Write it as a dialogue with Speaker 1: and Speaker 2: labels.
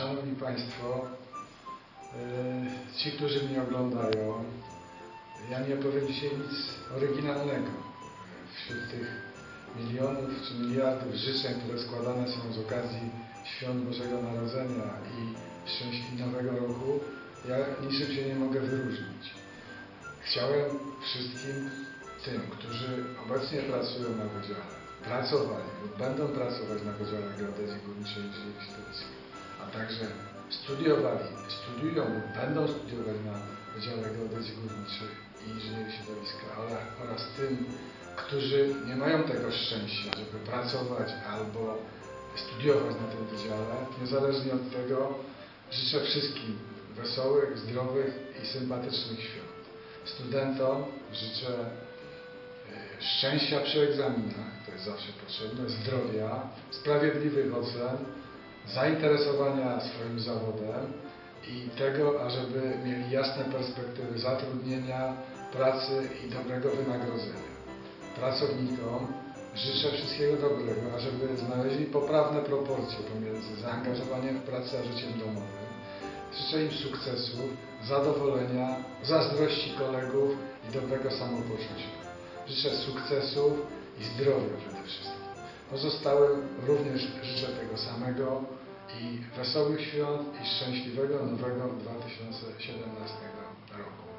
Speaker 1: Szanowni Państwo, e, ci, którzy mnie oglądają, ja nie powiem dzisiaj nic oryginalnego. Wśród tych milionów czy miliardów życzeń, które składane są z okazji Świąt Bożego Narodzenia i Szczęśliwego Nowego Roku, ja niczym się nie mogę wyróżnić. Chciałem wszystkim tym, którzy obecnie pracują na Wydziale, pracowali lub będą pracować na Wydziale Geodezji Górniczej i Historycznej, a także studiowali, studiują lub będą studiować na Wydziale Geodezji Górniczej i Inżynierii Środowiska oraz, oraz tym, którzy nie mają tego szczęścia, żeby pracować albo studiować na tym wydziale, niezależnie od tego życzę wszystkim wesołych, zdrowych i sympatycznych świąt. Studentom życzę e, szczęścia przy egzaminach, to jest zawsze potrzebne, zdrowia, sprawiedliwych ocen, zainteresowania swoim zawodem i tego, ażeby mieli jasne perspektywy zatrudnienia, pracy i dobrego wynagrodzenia. Pracownikom życzę wszystkiego dobrego, ażeby znaleźli poprawne proporcje pomiędzy zaangażowaniem w pracę a życiem domowym. Życzę im sukcesów, zadowolenia, zazdrości kolegów i dobrego samopoczucia. Życzę sukcesów i zdrowia przede wszystkim. Pozostałym również życzę tego samego i wesołych świąt i szczęśliwego nowego 2017 roku.